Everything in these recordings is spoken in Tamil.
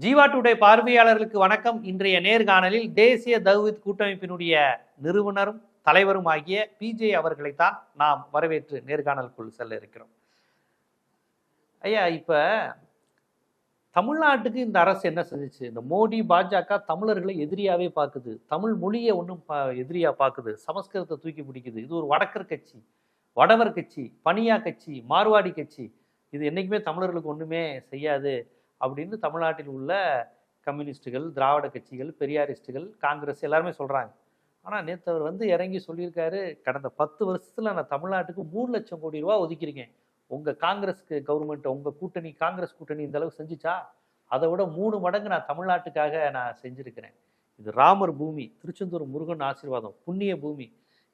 ஜீவா டுடே பார்வையாளர்களுக்கு வணக்கம். இன்றைய நேர்காணலில் தேசிய தௌஹித் கூட்டமைப்பினுடைய நிறுவனரும் தலைவரும் ஆகிய பிஜே அவர்களைத்தான் நாம் வரவேற்று நேர்காணலுக்குள் செல்ல இருக்கிறோம். ஐயா இப்ப தமிழ்நாட்டுக்கு இந்த அரசு என்ன செஞ்சுச்சு? இந்த மோடி பாஜக தமிழர்களை எதிரியாவே பார்க்குது. தமிழ் மொழியை ஒன்றும் எதிரியா பார்க்குது. சமஸ்கிருதத்தை தூக்கி பிடிக்குது. இது ஒரு வடக்கர் கட்சி வடவர் கட்சி பனியா கட்சி மார்வாடி கட்சி. இது என்னைக்குமே தமிழர்களுக்கு ஒண்ணுமே செய்யாது. அப்படின்னு தமிழ்நாட்டில் உள்ள கம்யூனிஸ்டுகள் திராவிட கட்சிகள் பெரியாரிஸ்டுகள் காங்கிரஸ் எல்லாருமே சொல்கிறாங்க ஆனால் நேற்று அவர் வந்து இறங்கி சொல்லியிருக்காரு கடந்த பத்து வருஷத்தில் நான் தமிழ்நாட்டுக்கு மூணு லட்சம் கோடி ரூபா ஒதுக்கியிருக்கேன். உங்கள் காங்கிரஸ்க்கு கவர்மெண்ட் உங்கள் கூட்டணி காங்கிரஸ் கூட்டணி இந்த அளவுக்கு செஞ்சுச்சா? அதை விட மூணு மடங்கு நான் தமிழ்நாட்டுக்காக நான் செஞ்சுருக்கிறேன். இது ராமர் பூமி திருச்செந்தூர் முருகன் ஆசீர்வாதம் புண்ணிய பூமி.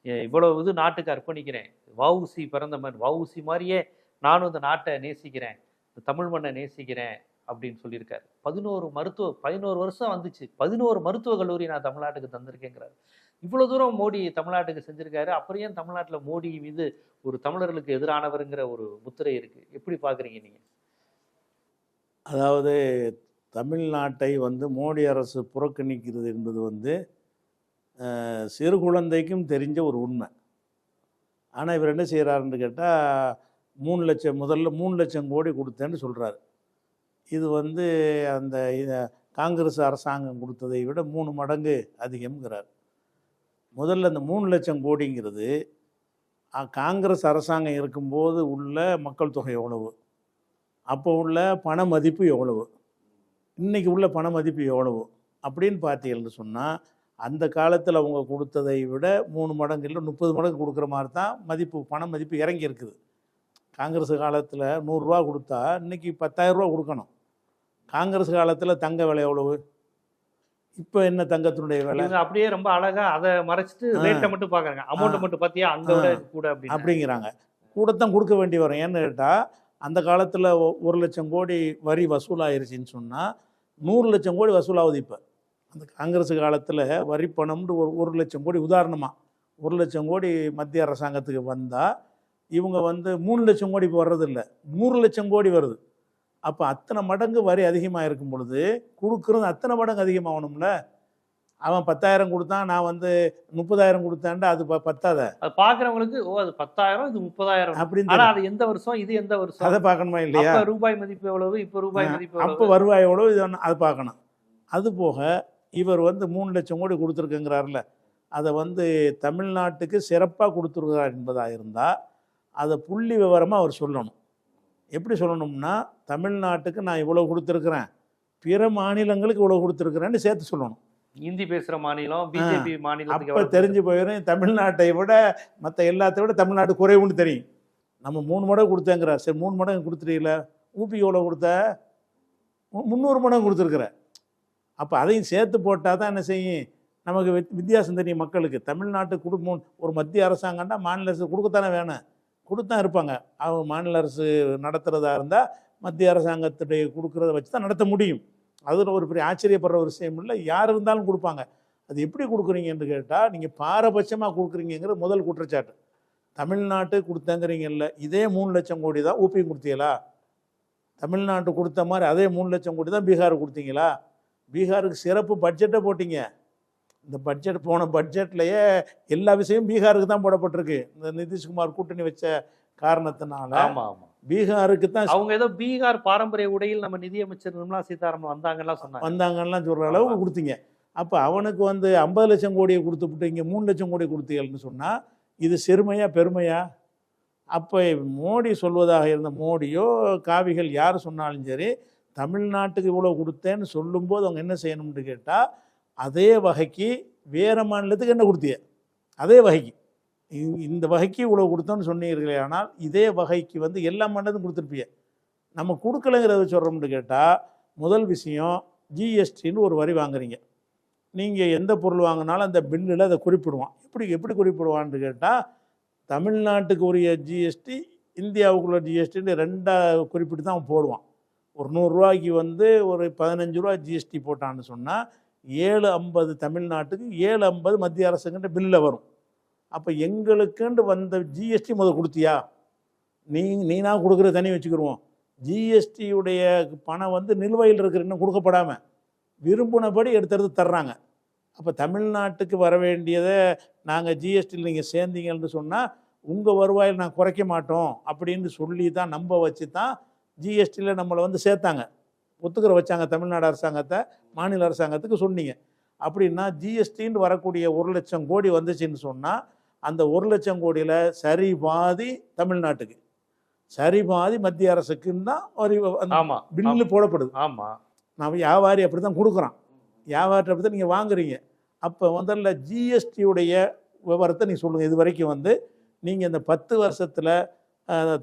இவ்வளோ இவ்வளவு இது நாட்டுக்கு அர்ப்பணிக்கிறேன். வஉசி பிறந்தமன் வவுசி மாதிரியே நானும் இந்த நாட்டை நேசிக்கிறேன். இந்த தமிழ் மண்ணை நேசிக்கிறேன். அப்படின்னு சொல்லியிருக்காரு. பதினோரு மருத்துவ பதினோரு வருஷம் வந்துச்சு. பதினோரு மருத்துவக் கல்லூரி நான் தமிழ்நாட்டுக்கு தந்திருக்கேங்கிறாரு. இவ்வளோ தூரம் மோடி தமிழ்நாட்டுக்கு செஞ்சுருக்காரு. அப்புறம் ஏன் மோடி மீது ஒரு தமிழர்களுக்கு எதிரானவருங்கிற ஒரு முத்திரை இருக்குது எப்படி பார்க்குறீங்க நீங்கள் அதாவது தமிழ்நாட்டை வந்து மோடி அரசு புறக்கணிக்கிறது என்பது வந்து சிறு குழந்தைக்கும் தெரிஞ்ச ஒரு உண்மை. ஆனால் இவர் என்ன செய்கிறாருன்னு கேட்டால் மூணு லட்சம் முதல்ல மூணு லட்சம் கோடி கொடுத்தேன்னு சொல்கிறாரு இது வந்து அந்த காங்கிரஸ் அரசாங்கம் கொடுத்ததை விட மூணு மடங்கு அதிகம்ங்கிறார். முதல்ல அந்த மூணு லட்சம் கோடிங்கிறது காங்கிரஸ் அரசாங்கம் இருக்கும்போது உள்ள மக்கள் தொகை எவ்வளவு? அப்போ உள்ள பண மதிப்பு எவ்வளவு? இன்றைக்கி உள்ள பண மதிப்பு எவ்வளவு? அப்படின்னு பார்த்தீங்கன்னு சொன்னால் அந்த காலத்தில் அவங்க கொடுத்ததை விட மூணு மடங்கு இல்லை முப்பது மடங்கு கொடுக்குற மாதிரி தான் மதிப்பு பண மதிப்பு இறங்கி இருக்குது காங்கிரஸ் காலத்தில் நூறுரூவா கொடுத்தா இன்றைக்கி பத்தாயிரரூவா கொடுக்கணும். காங்கிரஸ் காலத்தில் தங்க விலை எவ்வளவு? இப்போ என்ன தங்கத்தினுடைய விலை? அப்படியே ரொம்ப அழகா அதை மறைச்சிட்டு. ரேட்டை மட்டும் பாக்குறாங்க. அமௌண்ட் ஆ. மட்டும் பாத்தியா? அங்க விட. கூட அப்படிங்கிறாங்க. கூடத்தான் கொடுக்க வேண்டி வரும். ஏன்னு கேட்டால் அந்த காலத்தில் ஒரு லட்சம் கோடி வரி வசூலாயிருச்சுன்னு சொன்னால் நூறு லட்சம் கோடி வசூலாகுது இப்போ. அந்த காங்கிரஸ் காலத்தில் வரி பணம்னு ஒரு ஒரு லட்சம் கோடி உதாரணமாக ஒரு லட்சம் கோடி மத்திய அரசாங்கத்துக்கு வந்தால் இவங்க வந்து மூணு லட்சம் கோடி இப்போ வர்றதில்ல நூறு லட்சம் கோடி வருது. அப்போ அத்தனை மடங்கு வரி அதிகமாக இருக்கும் பொழுது கொடுக்குறது அத்தனை மடங்கு அதிகமாகணும்ல? அவன் பத்தாயிரம் கொடுத்தான் நான் வந்து முப்பதாயிரம் கொடுத்தேன்டா அது பத்தாத? அது பாக்குறவங்களுக்கு ஓ அது பத்தாயிரம் இது முப்பதாயிரம். அப்படின்னு ஆனா தெரியும். அது எந்த வருஷம் இது எந்த வருஷம்? அதை பார்க்கணுமா இல்லையா? ரூபாய் மதிப்பு எவ்வளவு இப்ப ரூபாய் மதிப்பு அப்போ எவ்வளவு வருவாய் எவ்வளோ இது அது பார்க்கணும். அது போக இவர் வந்து மூணு லட்சம் கோடி கொடுத்துருக்குங்கிறாருல அதை வந்து தமிழ்நாட்டுக்கு சிறப்பாக கொடுத்துருக்கிறார் என்பதாக இருந்தால் அதை புள்ளி விவரமாக அவர் சொல்லணும். எப்படி சொல்லணும்னா தமிழ்நாட்டுக்கு நான் இவ்வளோ கொடுத்துருக்குறேன். பிற மாநிலங்களுக்கு இவ்வளோ கொடுத்துருக்குறேன்னு சேர்த்து சொல்லணும். இந்தி பேசுற மாநிலம் பிஜேபி மாநிலத்துக்கு அப்போ தெரிஞ்சு போயிடும் தமிழ்நாட்டை விட மற்ற எல்லாத்தை விட தமிழ்நாடு குறைவுன்னு தெரியும். நம்ம மூணு மடங்கு கொடுத்தேங்கிறார் சரி மூணு மடங்கு கொடுத்துட்டீங்கள. ஊபி எவ்வளோ கொடுத்த? முந்நூறு மடங்கு கொடுத்துருக்குற. அப்போ அதையும் சேர்த்து போட்டால் தான் என்ன செய்யும்? நமக்கு வித்- வித்தியாசம் தெரியும் மக்களுக்கு. தமிழ்நாட்டு குடும்பம் ஒரு மத்திய அரசாங்கம்னா மாநில அரசு கொடுக்கத்தானே வேணும். கொடுத்தான் இருப்பாங்க. அவங்க மாநில அரசு நடத்துகிறதா இருந்தால் மத்திய அரசாங்கத்துடைய கொடுக்குறத வச்சு தான் நடத்த முடியும். அதில் ஒரு பெரிய ஆச்சரியப்படுற ஒரு விஷயம் இல்லை. யார் இருந்தாலும் கொடுப்பாங்க. அது எப்படி கொடுக்குறீங்கன்னு கேட்டால் நீங்கள் பாரபட்சமாக கொடுக்குறீங்கிற முதல் குற்றச்சாட்டு. தமிழ்நாட்டு கொடுத்தங்கிறீங்கல்ல இதே மூணு லட்சம் கோடி தான் ஊபி கொடுத்தீங்களா? தமிழ்நாட்டு கொடுத்த மாதிரி அதே மூணு லட்சம் கோடி தான் பீகார் கொடுத்தீங்களா? பீகாருக்கு சிறப்பு பட்ஜெட்டை போட்டீங்க. இந்த பட்ஜெட் போன பட்ஜெட்லேயே எல்லா விஷயமும் பீகாருக்கு தான் போடப்பட்டிருக்கு. இந்த நிதிஷ்குமார் கூட்டணி வச்ச காரணத்தினால ஆமா ஆமா. பீகாருக்கு தான் அவங்க ஏதோ பீகார் பாரம்பரிய உடையில் நம்ம நிதியமைச்சர் நிர்மலா சீதாராமன் வந்தாங்கலாம் சொன்னாங்க. வந்தாங்கலாம் சொல்கிற அளவுக்கு கொடுத்தீங்க. அப்போ அவனுக்கு வந்து ஐம்பது லட்சம் கோடியை கொடுத்துவிட்டு இங்கே மூணு லட்சம் கோடி கொடுத்தீங்கன்னு சொன்னால் இது சிறுமையா பெருமையா? அப்போ மோடி சொல்வதாக இருந்த மோடியோ காவிகள் யார் சொன்னாலும் சரி தமிழ்நாட்டுக்கு இவ்வளோ கொடுத்தேன்னு சொல்லும்போது அவங்க என்ன செய்யணும்னு கேட்டால் அதே வகைக்கு வேறு மாநிலத்துக்கு என்ன கொடுத்திய? அதே வகைக்கு. இந்த வகைக்கு இவ்வளோ கொடுத்தோன்னு சொன்னீர்களே ஆனால் இதே வகைக்கு வந்து எல்லா மாநிலத்துக்கும் கொடுத்துருப்பிய. நம்ம கொடுக்கலங்கிறத சொல்கிறோம்னு கேட்டால் முதல் விஷயம் ஜிஎஸ்டின்னு ஒரு வரி வாங்குறீங்க. நீங்கள் எந்த பொருள் வாங்கினாலும் அந்த பில்லில் அதை குறிப்பிடுவான். எப்படி எப்படி குறிப்பிடுவான்னு கேட்டால் தமிழ்நாட்டுக்கு உரிய ஜிஎஸ்டி இந்தியாவுக்குள்ள ஜிஎஸ்டின்னு ரெண்டாக குறிப்பிட்டு தான் அவன் போடுவான். ஒரு நூறுரூவாய்க்கு வந்து ஒரு பதினஞ்சு ரூபா ஜிஎஸ்டி போட்டான்னு சொன்னால் ஏழு ஐம்பது தமிழ்நாட்டுக்கு ஏழு ஐம்பது மத்திய அரசுங்கிட்ட பில்லில் வரும். அப்போ எங்களுக்குன்னு வந்த ஜிஎஸ்டி முதல் கொடுத்தியா? நீ நீனா கொடுக்குற தனி வச்சுக்கிருவோம். ஜிஎஸ்டியுடைய பணம் வந்து நிலுவையில் இருக்கிற இன்னும் கொடுக்கப்படாமல் விரும்பினபடி எடுத்து எடுத்து தர்றாங்க. அப்போ தமிழ்நாட்டுக்கு வர வேண்டியதை நாங்கள் ஜிஎஸ்டியில் நீங்கள் சேர்ந்தீங்கன்னு சொன்னால் உங்கள் வருவாயில் நான் குறைக்க மாட்டோம் அப்படின்னு சொல்லி தான் நம்ப வச்சு தான் ஜிஎஸ்டியில் நம்மளை வந்து சேர்த்தாங்க. ஒத்துக்கிற வச்சாங்க தமிழ்நாடு அரசாங்கத்தை மாநில அரசாங்கத்துக்கு சொன்னீங்க. அப்படின்னா ஜிஎஸ்டின்னு வரக்கூடிய ஒரு லட்சம் கோடி வந்துச்சுன்னு சொன்னால் அந்த ஒரு லட்சம் கோடியில் சரி பாதி தமிழ்நாட்டுக்கு. சரி பாதி மத்திய அரசுக்குன்னு தான் ஒரு பில்லு போடப்படுது. ஆமா. நான் வியாபாரி அப்படி தான் கொடுக்குறான். வியாபாரத்தை அப்படி தான் நீங்கள் வாங்குறீங்க. அப்போ முதல்ல ஜிஎஸ்டியுடைய விவரத்தை நீங்கள் சொல்லுங்கள் இது வரைக்கும் வந்து நீங்கள் இந்த பத்து வருஷத்தில்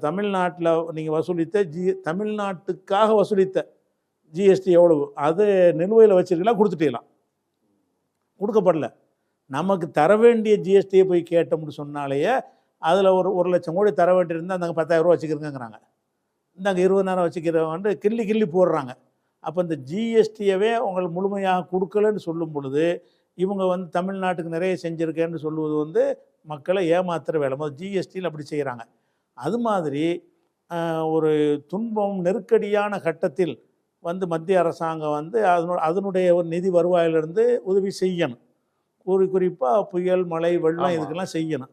தமிழ்நாட்டில் நீங்கள் வசூலித்த ஜி தமிழ்நாட்டுக்காக வசூலித்த ஜிஎஸ்டி எவ்வளவு? அது நிலுவையில் வச்சிருக்கலாம் கொடுத்துட்டீங்களாம் கொடுக்கப்படல. நமக்கு தர வேண்டிய ஜிஎஸ்டியை போய் கேட்டோம்னு சொன்னாலேயே அதில் ஒரு ஒரு லட்சம் கோடி தர வேண்டியிருந்தால் அந்த பத்தாயிரரூவா ரூபா இந்தாங்க இருபதாயிரம் வச்சுக்கிறவன்ட்டு கிள்ளி கிள்ளி போடுறாங்க. அப்போ இந்த ஜிஎஸ்டியவே உங்களுக்கு முழுமையாக கொடுக்கலன்னு சொல்லும் பொழுது இவங்க வந்து தமிழ்நாட்டுக்கு நிறைய செஞ்சுருக்கேன்னு சொல்லுவது வந்து மக்களை ஏமாத்துற வேலை. முதல் ஜிஎஸ்டியில் அப்படி செய்கிறாங்க அது மாதிரி ஒரு துன்பம் நெருக்கடியான கட்டத்தில் வந்து மத்திய அரசாங்கம் வந்து அதனு அதனுடைய ஒரு நிதி வருவாயிலிருந்து உதவி செய்யணும். குறி குறிப்பாக புயல் மழை வெள்ளம். இதுக்கெல்லாம் செய்யணும்.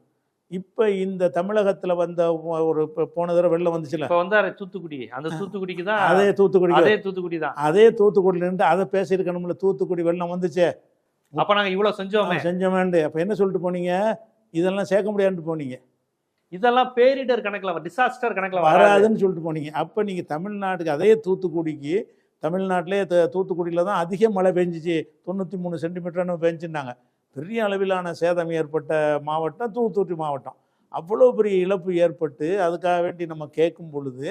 இப்போ இந்த தமிழகத்தில் வந்த ஒரு இப்போ போன தடவை வெள்ளம் வந்துச்சுல. இப்ப வந்தாரு தூத்துக்குடி. அந்த தூத்துக்குடிக்கு தான் அதே தூத்துக்குடி அதே தூத்துக்குடி தான். அதே தூத்துக்குடியில இருந்து அதை பேசியிருக்கணும்ல. தூத்துக்குடி வெள்ளம் வந்துச்சே. அப்ப நாங்க இவ்வளவு செஞ்சோமே. செஞ்சோமேண்டு அப்போ என்ன சொல்லிட்டு போனீங்க? இதெல்லாம் சேர்க்க முடியாதுன்னு போனீங்க. இதெல்லாம் பேரிடர் கணக்குல டிசாஸ்டர் கணக்குல வராது. வராதுன்னு சொல்லிட்டு போனீங்க. அப்போ நீங்கள் தமிழ்நாட்டுக்கு அதே தூத்துக்குடிக்கு தமிழ்நாட்டிலே த- தூத்துக்குடியில் தான் அதிக மழை பெஞ்சிச்சு. தொண்ணூற்றி மூணு சென்டிமீட்டர்னு பெஞ்சுருந்தாங்க பெரிய அளவிலான சேதம் ஏற்பட்ட மாவட்டம் தூத்துக்குடி மாவட்டம். அவ்வளோ பெரிய இழப்பு ஏற்பட்டு அதுக்காக வேண்டி நம்ம கேட்கும் பொழுது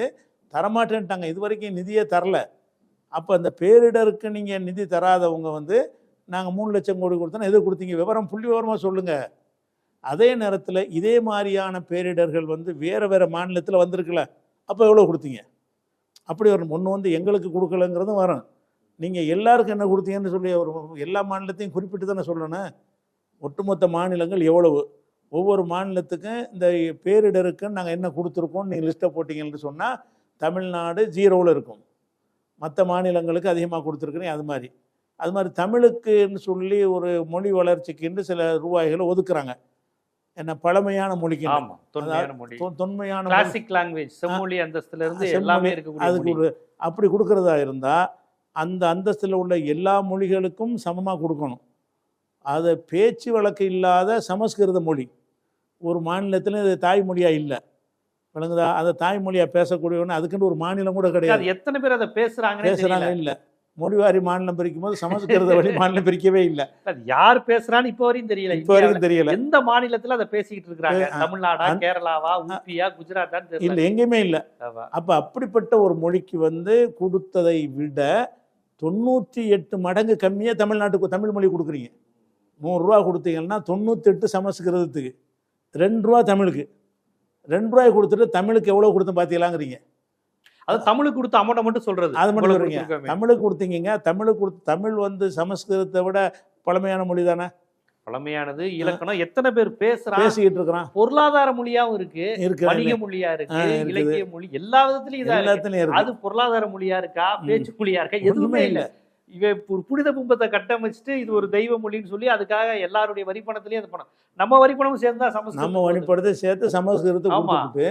தரமாட்டேன்ட்டாங்க. இது வரைக்கும் நிதியே தரல. அப்போ அந்த பேரிடருக்கு நீங்கள் நிதி தராதவங்க வந்து நாங்கள் மூணு லட்சம் கோடி கொடுத்தோன்னா எது கொடுத்தீங்க? விவரம் புள்ளி விவரமாக சொல்லுங்கள் அதே நேரத்தில் இதே மாதிரியான பேரிடர்கள் வந்து வேறு வேறு மாநிலத்தில் வந்திருக்குல்ல அப்போ எவ்வளோ கொடுத்தீங்க? அப்படி வரும் ஒன்று வந்து எங்களுக்கு கொடுக்கலங்கிறதும் வரும். நீங்கள் எல்லாருக்கும் என்ன கொடுத்தீங்கன்னு சொல்லி ஒரு எல்லா மாநிலத்தையும் குறிப்பிட்டு தானே சொல்லணும். ஒட்டுமொத்த மாநிலங்கள் எவ்வளவு? ஒவ்வொரு மாநிலத்துக்கும் இந்த பேரிடருக்கு நாங்கள் என்ன கொடுத்துருக்கோம் நீங்கள் லிஸ்ட்டை போட்டிங்கன்னு சொன்னால் தமிழ்நாடு ஜீரோவில் இருக்கும். மற்ற மாநிலங்களுக்கு அதிகமாக கொடுத்துருக்குறீங்க அது மாதிரி. அது மாதிரி தமிழுக்குன்னு சொல்லி ஒரு மொழி வளர்ச்சிக்குன்னு சில ரூபாய்களை ஒதுக்குறாங்க. என்ன பழமையான மொழிக்கு தொன்மையான மொழி. தொன்மையான. கிளாசிக் லாங்குவேஜ் செம்மொழி அந்தஸ்துல இருந்து எல்லாமே இருக்கக்கூடிய அதுக்கு. ஒரு அப்படி கொடுக்கறதா இருந்தால் அந்த அந்தஸ்தில் உள்ள எல்லா மொழிகளுக்கும் சமமாக கொடுக்கணும். அது பேச்சு வழக்கு இல்லாத சமஸ்கிருத மொழி. ஒரு மாநிலத்தில் இது தாய்மொழியாக இல்லை. விளங்குதா? அதை தாய்மொழியாக பேசக்கூடியவனு அதுக்குன்னு ஒரு மாநிலம் கூட கிடையாது. எத்தனை பேர் அதை பேசுகிறாங்க தெரியல. இல்லை. மொழிவாரி மாநிலம் பிரிக்கும் போது சமஸ்கிருத வழி மாநிலம் பிரிக்கவே இல்லை. அது யார் பேசுறான்னு இப்ப வரையும் தெரியல. இப்போ வரைக்கும் தெரியல. எந்த மாநிலத்துல அதை பேசிக்கிட்டு இருக்காங்க ஆ, தமிழ்நாடா கேரளாவா ஊபியா குஜராத்தான்னு தெரியல இல்லை எங்கேயுமே இல்லை. அப்போ அப்படிப்பட்ட ஒரு மொழிக்கு வந்து கொடுத்ததை விட தொண்ணூற்றி எட்டு மடங்கு கம்மியாக தமிழ்நாட்டுக்கு தமிழ் மொழி கொடுக்குறீங்க. நூறுரூவா கொடுத்தீங்கன்னா தொண்ணூத்தெட்டு சமஸ்கிருதத்துக்கு ரெண்டு ரூபா தமிழுக்கு. ரெண்டு ரூபாய் கொடுத்துட்டு தமிழுக்கு எவ்வளோ கொடுத்து பார்த்தீங்களாங்கிறீங்க அது தமிழுக்கு கொடுத்த அமௌண்ட் மட்டும் சொல்றது. அது மட்டும். தமிழுக்கு கொடுத்தீங்க தமிழுக்கு கொடுத்து தமிழ் வந்து சமஸ்கிருதத்தை விட பழமையான மொழி தானே? பழமையானது இலக்கணம். எத்தனை பேர் பேசுறான்? பேசிக்கிட்டு இருக்கிறான். பொருளாதார மொழியாவும் இருக்கு. இருக்கு. வணிக மொழியா இருக்கு. இலக்கிய மொழி. எல்லா விதத்திலயும் இதா எல்லாத்துலயும் அது பொருளாதார மொழியா இருக்கா. பேச்சு மொழியா இருக்கா? எதுவுமே இல்ல. இவன் ஒரு புனித பிம்பத்தை கட்டமைச்சிட்டு இது ஒரு தெய்வ மொழின்னு சொல்லி அதுக்காக எல்லாருடைய வரிப்பணத்திலயும் அது பணம். நம்ம வரிப்பணமும் சேர்ந்தா சமஸ்கிருதம் நம்ம வழிபடுறதை சேர்த்து சமஸ்கிருதத்தை. கொடுத்துட்டு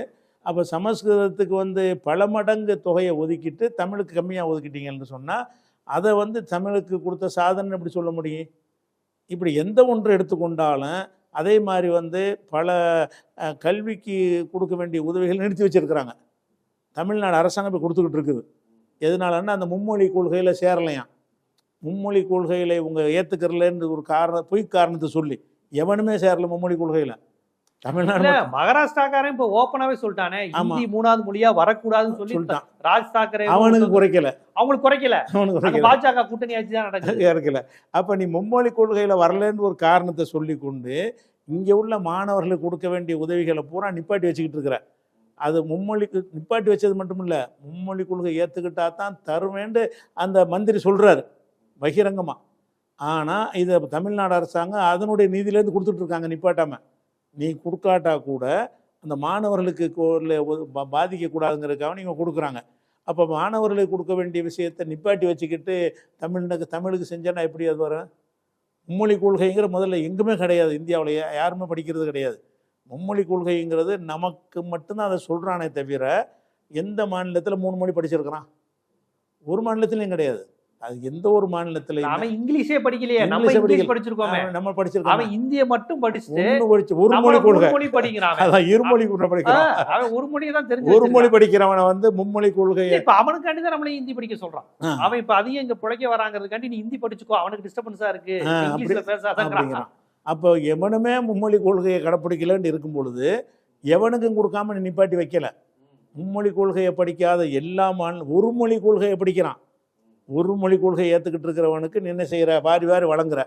அப்போ சமஸ்கிருதத்துக்கு வந்து பல மடங்கு தொகையை ஒதுக்கிட்டு தமிழுக்கு கம்மியாக ஒதுக்கிட்டீங்கன்னு சொன்னால் அதை வந்து தமிழுக்கு கொடுத்த சாதனை எப்படி சொல்ல முடியும்? இப்படி எந்த ஒன்று எடுத்துக்கொண்டாலும் அதே மாதிரி வந்து பல கல்விக்கு கொடுக்க வேண்டிய உதவிகள் நிறுத்தி வச்சுருக்கிறாங்க. தமிழ்நாடு அரசாங்கம் இப்போ கொடுத்துக்கிட்டு இருக்குது. எதனாலன்னா அந்த மும்மொழி கொள்கையில் சேரலையாம். மும்மொழி கொள்கையில் இவங்க ஏற்றுக்கிறலன்னு ஒரு காரணம் பொய் காரணத்தை சொல்லி எவனுமே சேரல மும்மொழி கொள்கையில். தமிழ்நாடு மகாராஷ்டிராக்காரன் இப்ப ஓப்பனாவே சொல்லிட்டானே. ஹிந்தி மூணாவது மொழியா வரக்கூடாதுன்னு சொல்லி சொல்லிட்டான். ராஜ் தாக்கரே அவனுக்கு குறைக்கல. அவங்களுக்கு குறைக்கல. அவனுக்கு பாஜக கூட்டணி ஆட்சி தான் நடக்குது. இருக்கல அப்போ நீ மும்மொழி கொள்கையில் வரலன்னு ஒரு காரணத்தை சொல்லி கொண்டு இங்கே உள்ள மாணவர்களுக்கு கொடுக்க வேண்டிய உதவிகளை பூரா நிப்பாட்டி வச்சுக்கிட்டு இருக்கிற. அது மும்மொழிக்கு நிப்பாட்டி வச்சது மட்டும் இல்லை மும்மொழி கொள்கை ஏற்றுக்கிட்டா தான் தருவேண்டு அந்த மந்திரி சொல்கிறாரு பகிரங்கமாக ஆனால் இதை தமிழ்நாடு அரசாங்கம் அதனுடைய நிதியிலேருந்து கொடுத்துட்டு இருக்காங்க நிப்பாட்டாமல் நீ கொடுக்காட்டா கூட அந்த மாணவர்களுக்கு பாதிக்கக்கூடாதுங்கிறதுக்காக நீங்கள் கொடுக்குறாங்க. அப்போ மாணவர்களுக்கு கொடுக்க வேண்டிய விஷயத்தை நிப்பாட்டி வச்சுக்கிட்டு தமிழ்னுக்கு தமிழுக்கு செஞ்சேன்னா எப்படி அது வரும்? மும்மொழி கொள்கைங்கிற முதல்ல எங்குமே கிடையாது இந்தியாவில் யாருமே படிக்கிறது கிடையாது. மும்மொழி கொள்கைங்கிறது நமக்கு மட்டும்தான் அதை சொல்கிறானே தவிர எந்த மாநிலத்தில் மூணு மொழி படிச்சிருக்கிறான்? ஒரு மாநிலத்திலையும் கிடையாது. அது எந்த ஒரு மாநிலத்திலையும் அவன் இங்கிலீஷே படிக்கலையே. நம்ம இங்கிலீஷே. படிச்சிருக்கோமே. நம்ம படிச்சிருக்கோம். அவன் இந்திய மட்டும் படிச்சுட்டு படிச்சு ஒரு மொழி கொள்கை. மொழி படிக்கிறான். அதான் இருமொழி கொள்கை படிக்கிறான். அவன் ஒரு மொழியை தான் தெரிஞ்சு ஒரு மொழி. படிக்கிறவனை வந்து மும்மொழி கொள்கையை இப்ப அவனுக்காண்டி தான் நம்மளே ஹிந்தி படிக்க சொல்றான். அவன் இப்ப அதிகம் இங்க பிழைக்க வராங்கிறதுக்காண்டி நீ ஹிந்தி படிச்சுக்கோ அவனுக்கு டிஸ்டர்பன்ஸா இருக்கு. இங்கிலீஷ்ல அப்படிங்கிறான். அப்போ எவனுமே மும்மொழி கொள்கையை கடைப்பிடிக்கலன்னு இருக்கும் பொழுது எவனுக்கும் கொடுக்காம நிப்பாட்டி வைக்கல. மும்மொழி கொள்கையை படிக்காத எல்லா மாநில ஒரு மொழி கொள்கையை படிக்கிறான். ஒரு மொழி ஏற்றுக்கிட்டு இருக்கிறவனுக்கு நீ என்ன செய்கிற வாரி வாரி வழங்குற.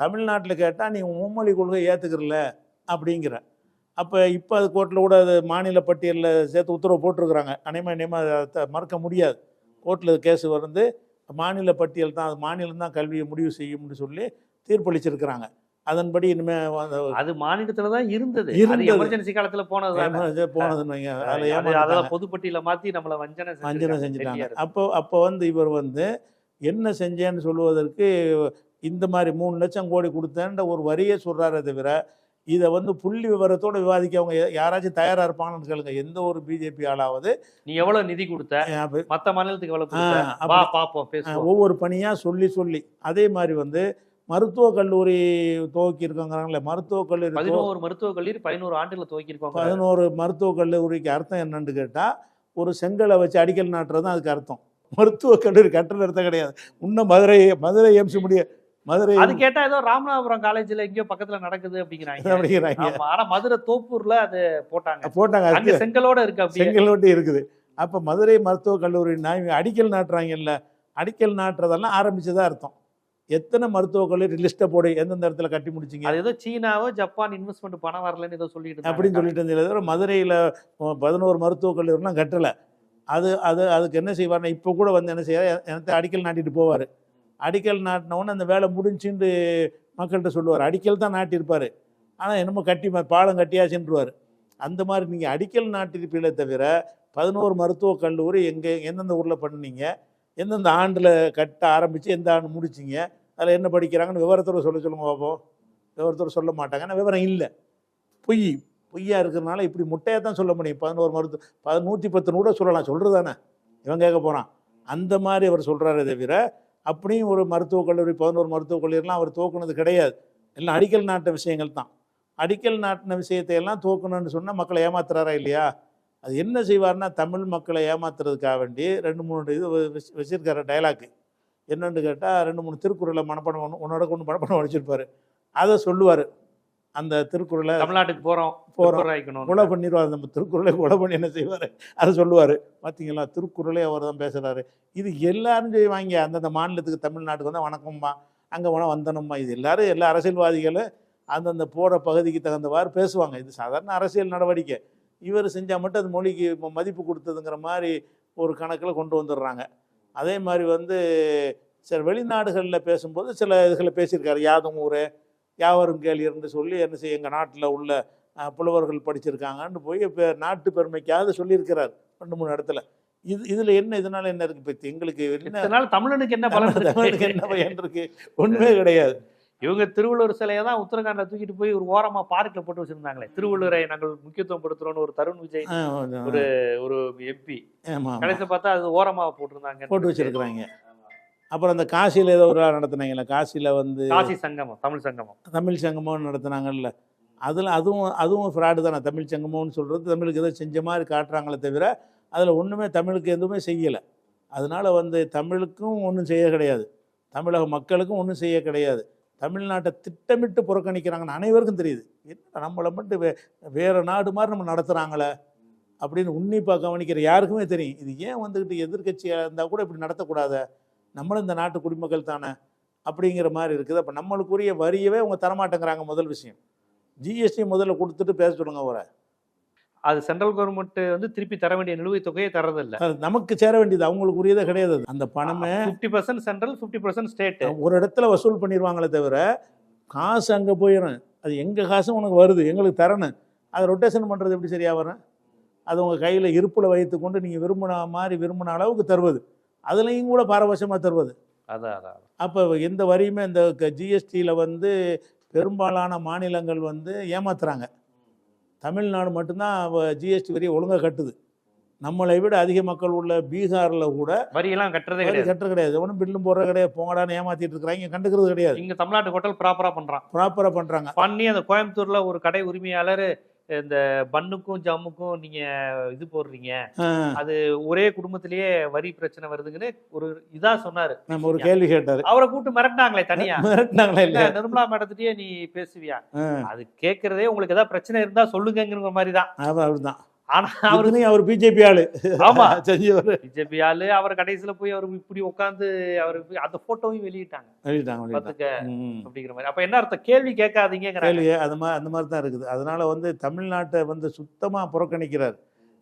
தமிழ்நாட்டில் கேட்டால் நீ மும்மொழி கொள்கை ஏற்றுக்கிறல அப்படிங்கிற. அப்போ இப்போ அது கோர்ட்டில் கூட அது மாநில பட்டியலில் சேர்த்து உத்தரவு போட்டிருக்கிறாங்க. அனைமா நியமா மறுக்க முடியாது. கோர்ட்டில் கேஸ் வந்து மாநில பட்டியல் தான் அது மாநிலம் தான் கல்வியை முடிவு செய்யும்னு சொல்லி தீர்ப்பளிச்சிருக்கிறாங்க. அதன்படி இனிமேல் அது மாநிலத்துல தான் இருந்தது. இருந்தது. எமர்ஜென்சி காலத்துல போனது போனதுன்னு அதெல்லாம் பொதுப்பட்டியல மாத்தி நம்மள வஞ்சனை வஞ்சனை செஞ்சுட்டாங்க. அப்போ அப்போ வந்து இவர் வந்து என்ன செஞ்சேன்னு சொல்லுவதற்கு இந்த மாதிரி மூணு லட்சம் கோடி கொடுத்தேன்ற ஒரு வரியை சொல்கிறாரே தவிர இதை வந்து புள்ளி விவரத்தோட விவாதிக்க அவங்க யாராச்சும் தயாராக இருப்பாங்கன்னு கேளுங்க. எந்த ஒரு பிஜேபி ஆளாவது. நீ எவ்வளவு நிதி கொடுத்த? மத்த மாநிலத்துக்கு அஹ், பேசுவோம். ஒவ்வொரு பணியாக சொல்லி சொல்லி. அதே மாதிரி வந்து மருத்துவக் கல்லூரி துவக்கி இருக்காங்கிறாங்களே மருத்துவக் கல்லூரி பதினோரு மருத்துவக் கல்லூரி பதினோரு ஆண்டுல துவக்கியிருக்கோம் பதினோரு மருத்துவக் கல்லூரிக்கு அர்த்தம் என்னன்னு கேட்டால் ஒரு செங்கலை வச்சு அடிக்கல் நாட்டுறது தான் அதுக்கு அர்த்தம். மருத்துவக் கல்லூரி கட்டண அர்த்தம் கிடையாது. இன்னும் மதுரை மதுரை எம்சி முடிய மதுரை அது கேட்டா ஏதோ ராமநாதபுரம் காலேஜ்ல எங்கேயோ பக்கத்துல நடக்குது அப்படிங்கிறாங்க. அப்படிங்கிறாங்க. ஆனா மதுரை தோப்பூர்ல அது போட்டாங்க. போட்டாங்க. அங்க செங்கலோட இருக்கு செங்கலோட்டி இருக்குது. அப்போ மதுரை மருத்துவக் கல்லூரினா இவங்க அடிக்கல் நாட்டுறாங்கல்ல அடிக்கல் நாட்டுறதெல்லாம் ஆரம்பிச்சதா அர்த்தம். எத்தனை மருத்துவக் கல்லூரி லிஸ்ட்டை போடு எந்தெந்த இடத்துல கட்டி முடிச்சிங்க? அது ஏதோ சீனாவோ ஜப்பான் இன்வெஸ்ட்மெண்ட் பணம் வரலன்னு ஏதோ சொல்லிட்டு. அப்படின்னு சொல்லிட்டு இருந்தீங்களே தவிர மதுரையில் பதினோரு மருத்துவக் கல்லூரிலாம் கட்டலை. அது அது அதுக்கு என்ன செய்வார்னா இப்போ கூட வந்து என்ன செய்வார் எனக்கு அடிக்கல் நாட்டிட்டு போவார். அடிக்கல் நாட்டினவுடனே அந்த வேலை முடிஞ்சுன்னு மக்கள்கிட்ட சொல்லுவார். அடிக்கல் தான் நாட்டியிருப்பார். ஆனால் என்னமோ கட்டி பாலம் கட்டியாச்சுன்றுவார். அந்த மாதிரி நீங்கள் அடிக்கல் நாட்டிருப்பீங்களே தவிர பதினோரு மருத்துவக் கல்லூரி எங்கே எந்தெந்த ஊரில் பண்ணீங்க எந்தெந்த ஆண்டில் கட்ட ஆரம்பித்து எந்த ஆண்டு முடிச்சிங்க அதில் என்ன படிக்கிறாங்கன்னு விவரத்தோட சொல்ல சொல்லுங்க பார்ப்போம் விவரத்தோட சொல்ல மாட்டாங்க. ஆனால் விவரம் இல்லை. பொய். பொய்யா இருக்கிறனால இப்படி முட்டையாக தான் சொல்ல முடியும். பதினோரு மருத்துவ பத நூற்றி பத்து கூட சொல்லலாம். சொல்கிறது தானே. இவன் கேட்க போகிறான் அந்த மாதிரி அவர் சொல்கிறாரே தவிர அப்படியும் ஒரு மருத்துவக் கல்லூரி பதினோரு மருத்துவக் கல்லூரிலாம் அவர் தோக்குனது கிடையாது. எல்லாம் அடிக்கல் நாட்ட விஷயங்கள் தான். அடிக்கல் நாட்டின விஷயத்தை எல்லாம் தோக்கணும்னு சொன்னால் மக்களை ஏமாத்துறாரா இல்லையா? அது என்ன செய்வார்னா தமிழ் மக்களை ஏமாத்துறதுக்காக வேண்டி ரெண்டு மூணு இது வ- வச்சிருக்காரு டைலாக்கு என்னன்னு கேட்டால் ரெண்டு மூணு திருக்குறளை மனப்பாடம் ஒன்று உன்னோட கொண்டு மனப்பாடம் வச்சிருப்பாரு அதை சொல்லுவார். அந்த திருக்குறளை தமிழ்நாட்டுக்கு போறோம். போறோம். கொலை பண்ணிடுவார். நம்ம திருக்குறளை கொலை பண்ணி என்ன செய்வார்? அதை சொல்லுவார். பார்த்தீங்களா திருக்குறளே அவர் தான் பேசுகிறாரு இது எல்லாரும் செய்வாங்க அந்தந்த மாநிலத்துக்கு தமிழ்நாட்டுக்கு வந்தால் வணக்கம்மா அங்கே போனால் வந்தனம்மா. இது எல்லாரும் எல்லா அரசியல்வாதிகளும் அந்தந்த போகிற பகுதிக்கு தகுந்தவாறு பேசுவாங்க. இது சாதாரண அரசியல் நடவடிக்கை. இவர் செஞ்சால் மட்டும் அது மொழிக்கு மதிப்பு கொடுத்ததுங்கிற மாதிரி ஒரு கணக்கில் கொண்டு வந்துடுறாங்க. அதே மாதிரி வந்து சில வெளிநாடுகளில் பேசும்போது சில இதுகளை பேசியிருக்காரு. யாதும் ஊரே யாவரும் கேளியர்னு சொல்லி என்ன செய்ய எங்கள் நாட்டில் உள்ள புலவர்கள் படிச்சிருக்காங்கன்னு போய் இப்போ நாட்டு பெருமைக்காவது சொல்லியிருக்கிறார் ரெண்டு மூணு இடத்துல. இது இதில் என்ன இதனால என்ன இருக்கு? இப்போ எங்களுக்கு என்ன தமிழனுக்கு என்ன பலன் தமிழுக்கு இருக்கு? என்ன பயன் இருக்கு? ஒன்றுமே கிடையாது. இவங்க திருவள்ளுவர் சிலையை தான் உத்தரகாண்ட்ல தூக்கிட்டு போய் ஒரு ஓரமா பார்க்ல போட்டு வச்சிருந்தாங்களே. திருவள்ளுவரை நாங்கள் முக்கியத்துவம் படுத்துறோம்னு ஒரு தருண் விஜய் ஒரு ஒரு எம்பி கடைசியில் பார்த்தா அது ஓரமா போட்டிருந்தாங்க. போட்டு வச்சிருக்கிறாங்க. அப்புறம் அந்த காசியில் ஏதோ ஒரு நடத்துனாங்கல்ல காசியில் வந்து காசி சங்கமம் தமிழ் சங்கமம். தமிழ் சங்கமம்னு நடத்துனாங்கல்ல. அதில் அதுவும் அதுவும் ஃப்ராடு தானே தமிழ் சங்கமம்னு சொல்கிறது தமிழுக்கு ஏதோ செஞ்ச மாதிரி காட்டுறாங்களே தவிர அதில் ஒன்றுமே தமிழுக்கு எதுவுமே செய்யலை. அதனால் வந்து தமிழுக்கும் ஒன்றும் செய்ய கிடையாது. தமிழக மக்களுக்கும் ஒன்றும் செய்ய கிடையாது. தமிழ்நாட்டை திட்டமிட்டு புறக்கணிக்கிறாங்கன்னு அனைவருக்கும் தெரியுது. என்ன நம்மளை மட்டும் வே வேறு நாடு மாதிரி நம்ம நடத்துகிறாங்களே அப்படின்னு உன்னிப்பாக கவனிக்கிற யாருக்குமே தெரியும். இது ஏன் வந்துக்கிட்டு எதிர்க்கட்சியாக இருந்தால் கூட இப்படி நடத்தக்கூடாத? நம்மளும் இந்த நாட்டு குடிமக்கள் தானே? அப்படிங்கிற மாதிரி இருக்குது. அப்போ நம்மளுக்குரிய வரியவே அவங்க தரமாட்டேங்கிறாங்க முதல் விஷயம். ஜிஎஸ்டி முதல்ல கொடுத்துட்டு பேச சொல்லுங்க அவரை. அது சென்ட்ரல் கவர்மெண்ட் வந்து திருப்பி தர வேண்டிய நிலுவைத் தொகையை தரதில்ல அது நமக்கு சேர வேண்டியது அவங்களுக்கு உரியதே கிடையாது. அந்த பணமே fifty percent central fifty percent state ஒரு இடத்துல வசூல் பண்ணிடுவாங்களே தவிர காசு அங்கே போயிடும் அது எங்கள் காசும் உனக்கு வருது எங்களுக்கு தரணும். அதை ரொட்டேஷன் பண்ணுறது எப்படி சரியாக வரும்? அது உங்கள் கையில் இருப்பில் வைத்துக்கொண்டு நீங்கள் விரும்பின மாதிரி விரும்பின அளவுக்கு தருவது. அதுலேயும் கூட பாரபட்சமாக தருவது. அதான் அதான் அப்போ எந்த வரியுமே இந்த ஜிஎஸ்டியில் வந்து பெரும்பாலான மாநிலங்கள் வந்து ஏமாத்துறாங்க. தமிழ்நாடு மட்டும்தான் ஜிஎஸ்டி வரியை ஒழுங்காக கட்டுது. நம்மளை விட அதிக மக்கள் உள்ள பீகாரில் கூட வரியெல்லாம் கட்டுறதே வரி கிடையாது. கட்டுறது கிடையாது. ஒன்றும் பில்லும் போடுற கிடையாது. போங்கடான்னு ஏமாத்திட்டு இருக்கிறாங்க. இங்க கண்டுக்கிறது கிடையாது. இங்க தமிழ்நாட்டு ஹோட்டல் ப்ராப்பரா பண்றான். ப்ராப்பராக பண்ணுறாங்க பண்ணி அந்த கோயம்புத்தூர்ல ஒரு கடை உரிமையாளர் இந்த பன்னுக்கும் ஜம்முக்கும் நீங்க இது போடுறீங்க. அது ஒரே குடும்பத்திலேயே வரி பிரச்சனை வருதுங்கன்னு ஒரு இதா சொன்னாரு. நம்ம ஒரு கேள்வி கேட்டார். அவரை கூப்பிட்டு மிரட்டினாங்களே தனியா? மிரட்டினாங்களா இல்ல, நிர்மலா மேடத்திட்டயே நீ பேசுவியா? அது கேக்குறதே உங்களுக்கு ஏதாவது பிரச்சனை இருந்தா சொல்லுங்கிற மாதிரி தான். அவர் அப்படிதான் ஆனா அவரு அவர் பிஜேபி ஆளு. ஆமா. செஞ்சவர் பிஜேபி ஆளு. அவர் கடைசியில போய் அவர் இப்படி உட்காந்து அவர் அந்த போட்டோவையும் வெளியிட்டாங்க. வெளியிட்டாங்க பாத்துக்க. அப்படிங்கிற மாதிரி. அப்ப என்ன அர்த்தம்? கேள்வி கேட்காதீங்கிறாங்க கேள்வி அது மாதிரி அந்த மாதிரி தான் இருக்குது. அதனால வந்து தமிழ்நாட்டை வந்து சுத்தமாக புறக்கணிக்கிறார்.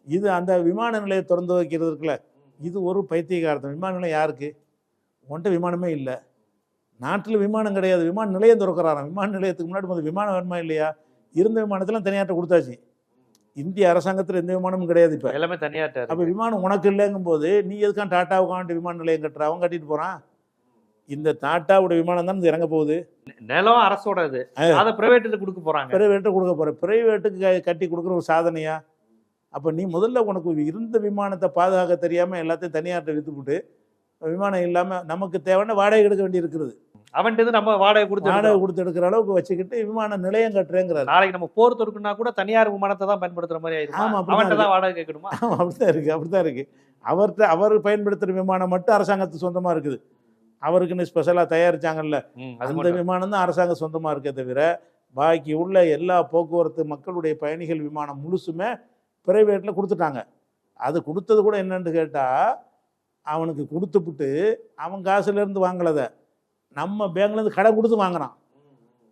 இது அந்த விமான நிலையம் திறந்து வைக்கிறது இருக்குல்ல. இது ஒரு பைத்தியகாரத்தம். விமான நிலையம் யாருக்கு? உன்ட்ட விமானமே இல்லை. நாட்டில் விமானம் கிடையாது. விமான நிலையம் திறக்கிறாராம். விமான நிலையத்துக்கு முன்னாடி முதல்ல விமானம் வேணுமா இல்லையா? இருந்த விமானத்தெல்லாம் தனியாட்ட கொடுத்தாச்சு. இந்திய அரசாங்கத்தில் எந்த விமானமும் கிடையாது இப்போ. எல்லாமே தனியாட்டாரு அப்போ விமானம் உனக்கு இல்லைங்கும் போது நீ எதுக்கான் டாட்டாவுக்காண்டி விமான நிலையம் கட்டுற? அவன் கட்டிட்டு போகிறான் இந்த டாட்டாவோட விமானம் தான் இறங்க போகுது. நிலம் அரசோட இது. அதை பிரைவேட்டுக்கு கொடுக்க போறாங்க. பிரைவேட்டு கொடுக்க போகிற பிரைவேட்டுக்கு கட்டி கொடுக்குற ஒரு சாதனையா? அப்போ நீ முதல்ல உனக்கு இருந்த விமானத்தை பாதுகாக்க தெரியாமல் எல்லாத்தையும் தனியார்ட்ட விற்றுப்புட்டு விமானம் இல்லாமல் நமக்கு தேவையான வாடகை எடுக்க வேண்டி இருக்கிறது அவன்கிட்ட நம்ம வாடகை கொடுத்து வாடகை. கொடுத்து எடுக்கிற அளவுக்கு வச்சுக்கிட்டு விமான நிலையம் கட்டுறேங்கிறாரு. நாளைக்கு நம்ம போர் தொடுக்கணும்னா கூட தனியார் விமானத்தை தான் பயன்படுத்துற மாதிரி ஆயிடும் ஆமா, அவன்கிட்ட தான் வாடகை கேட்கணுமா? ஆமாம் அப்படித்தான் இருக்குது அப்படித்தான் இருக்குது அவர்கிட்ட அவர் பயன்படுத்துகிற விமானம் மட்டும் அரசாங்கத்துக்கு சொந்தமாக இருக்குது. அவருக்குன்னு ஸ்பெஷலாக தயாரிச்சாங்கல்ல. அந்த. விமானம் தான் அரசாங்க சொந்தமாக இருக்கே தவிர பாக்கி உள்ள எல்லா போக்குவரத்து மக்களுடைய பயணிகள் விமானம் முழுசுமே பிரைவேட்டில் கொடுத்துட்டாங்க. அது கொடுத்தது கூட என்னன்னு கேட்டால் அவனுக்கு கொடுத்துப்புட்டு அவன் காசுலேருந்து வாங்கலதை நம்ம பேங்க்லேருந்து கடை கொடுத்து வாங்குறான்.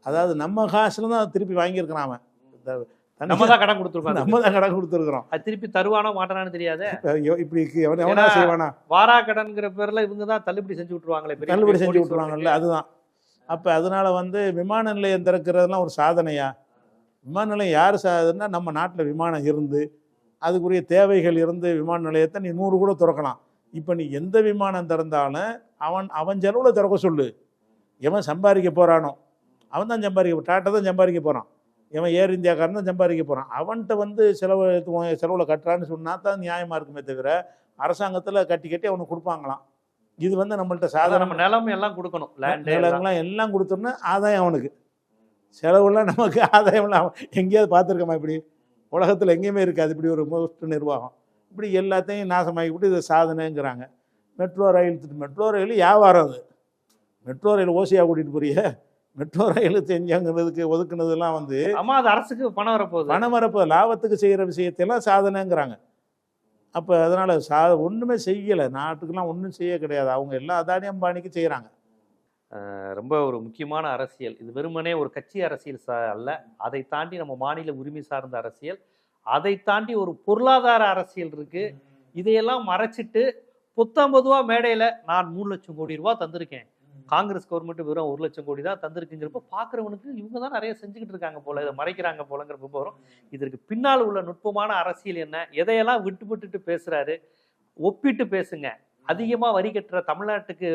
அதாவது நம்ம காசுல தான் திருப்பி வாங்கியிருக்கிறான் அவன். நம்ம தான் கடன் கொடுத்துருக்கோம் நம்ம தான் கடை கொடுத்துருக்குறோம். அது திருப்பி தருவானோ மாட்டானான்னு தெரியாது? இப்படி எவன் செய்வானா? வாரா கடன்ங்கிற பேர்ல இவங்க தான் தள்ளுபடி செஞ்சு விட்டுருவாங்களே தள்ளுபடி செஞ்சு. விட்டுருவாங்கல்ல அதுதான். அப்போ அதனால வந்து விமான நிலையம் திறக்கிறதுலாம் ஒரு சாதனையா? விமான நிலையம் யார் சாதனைனா நம்ம நாட்டில் விமானம் இருந்து அதுக்குரிய தேவைகள் இருந்து விமான நிலையத்தை நீ நூறு கூட திறக்கலாம். இப்போ நீ எந்த விமானம் திறந்தாலும் அவன் அவன் செலவில் திறக்க சொல்லு. எவன் சம்பாதிக்க போகிறானோ அவன் தான் சம்பாதிக்க டாட்டா தான் சம்பாதிக்க போகிறான் எவன் ஏர் இந்தியாக்காரன் தான் சம்பாதிக்க போகிறான் அவன்கிட்ட வந்து செலவு செலவில் கட்டுறான்னு சொன்னா தான் நியாயமாக இருக்குமே தவிர அரசாங்கத்தில் கட்டி கட்டி அவனுக்கு கொடுப்பாங்களாம். இது வந்து நம்மள்ட்ட சாதாரண நம்ம நிலம் எல்லாம் கொடுக்கணும். நிலங்கள்லாம் எல்லாம் கொடுத்தோம்னா ஆதாயம் அவனுக்கு. செலவுலாம் நமக்கு ஆதாயம்லாம் அவன் எங்கேயாவது பார்த்துருக்கோமா இப்படி? உலகத்தில் எங்கேயுமே இருக்காது. இப்படி ஒரு மோஸ்ட் நிர்வாகம். இப்படி எல்லாத்தையும் நாசமாக்கிவிட்டு இது சாதனைங்கிறாங்க. மெட்ரோ ரயில் மெட்ரோ ரயில் வியாபாரம் அது. மெட்ரோ ரயில் ஓசியாக கூட்டிகிட்டு போறிய? மெட்ரோ ரயில் செஞ்சாங்கிறதுக்கு ஒதுக்குனதெல்லாம் வந்து ஆமா அது அரசுக்கு பணம் வரப்போகுது. பணம் வரப்போ லாபத்துக்கு செய்கிற விஷயத்தையெல்லாம் சாதனைங்கிறாங்க. அப்போ அதனால் சா ஒன்றுமே செய்யலை. நாட்டுக்கெல்லாம் ஒன்றும் செய்ய கிடையாது. அவங்க எல்லா அதானி அம்பானிக்கு செய்கிறாங்க ரொம்ப ஒரு முக்கியமான அரசியல். இது வெறுமனே ஒரு கட்சி அரசியல் சா- அல்ல. அதை தாண்டி நம்ம மாநில உரிமை சார்ந்த அரசியல். அதை தாண்டி ஒரு பொருளாதார அரசியல் இருக்கு. இதையெல்லாம் மறைச்சிட்டு புத்தம் பொதுவா மேடையில நான் மூணு லட்சம் கோடி ரூபாய் தந்திருக்கேன். காங்கிரஸ் கவர்மெண்ட் வெறும் ஒரு லட்சம் கோடி தான் தந்திருக்குங்கிறப்ப பாக்குறவனுக்கு இவங்க தான் நிறைய செஞ்சுக்கிட்டு இருக்காங்க போல இதை மறைக்கிறாங்க போலங்கிற விவரம் இதற்கு பின்னால் உள்ள நுட்பமான அரசியல் என்ன? எதையெல்லாம் விட்டு விட்டுட்டு பேசுறாரு? ஒப்பிட்டு பேசுங்க. அதிகமா வரி கட்டுற தமிழ்நாட்டுக்கு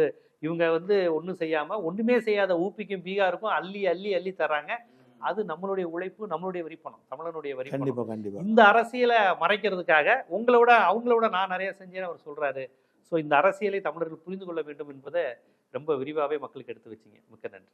இவங்க வந்து ஒன்றும் செய்யாம ஒண்ணுமே செய்யாத ஊப்பிக்கும் பீகாருக்கும் அள்ளி அள்ளி அள்ளி தர்றாங்க. அது நம்மளுடைய உழைப்பு நம்மளுடைய வரிப்பணம் தமிழனுடைய வரிப்பணம். கண்டிப்பாக கண்டிப்பாக இந்த அரசியலை மறைக்கிறதுக்காக உங்களோட அவங்களோட நான் நிறைய செஞ்சேன்னு அவர் சொல்றாரு. ஸோ இந்த அரசியலை தமிழர்கள் புரிந்து கொள்ள வேண்டும் என்பதை ரொம்ப விரிவாகவே மக்களுக்கு எடுத்து வச்சிங்க. மிக்க நன்றி.